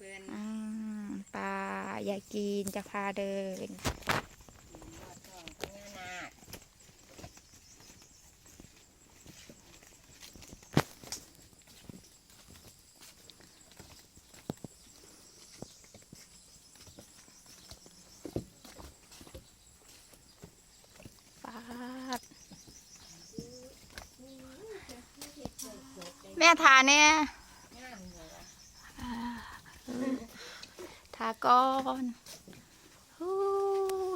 เพิ่นอืมปลาอยากกินจะพาเดินแม่ทาเนี่ย งามเลยวะ ทาก่อนฮู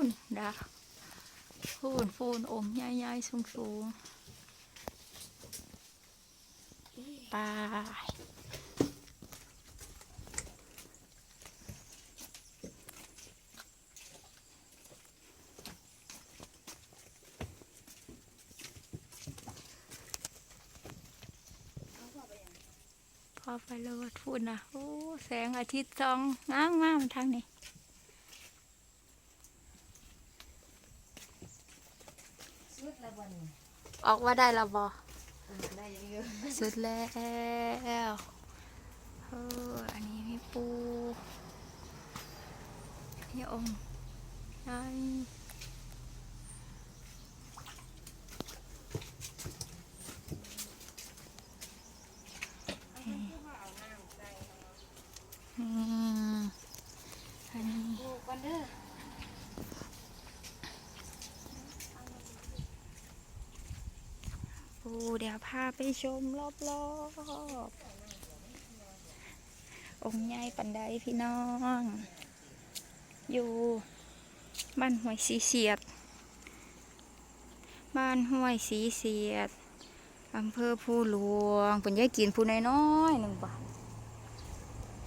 นดาฟูนฟูนอมใหญ่ๆสูงๆไป พอไปโลดฝุ่นนะโอ้แสงอาทิตย์ส่องงามงามทางนี้สุดละบนออกว่าได้และบอได้เยอะสุดแล้วเอออันนี้มีปูนี่องค์ใช่อื อันนี้ดูกันเด้อปูเดี๋ยวพาไปชมรอบๆ องค์ใหญ่ปันไดพี่น้อง อยู่บ้านห้วยสีเสียด บ้านห้วยสีเสียดอำเภอภูหลวงเป็นยายกินผู้น้อยๆหนึ่งบาท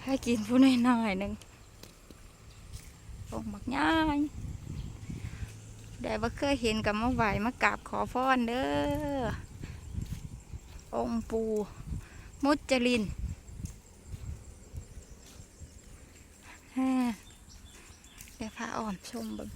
ให้กินผู้น้อยๆหนึ่งองค์บักง่ายได้บ่เคยเห็นกับมาไหวมากราบขอฟ้อนเด้อ องค์ปู มุจลินแฮ่เดี๋ยวพาอ่อมชมบึง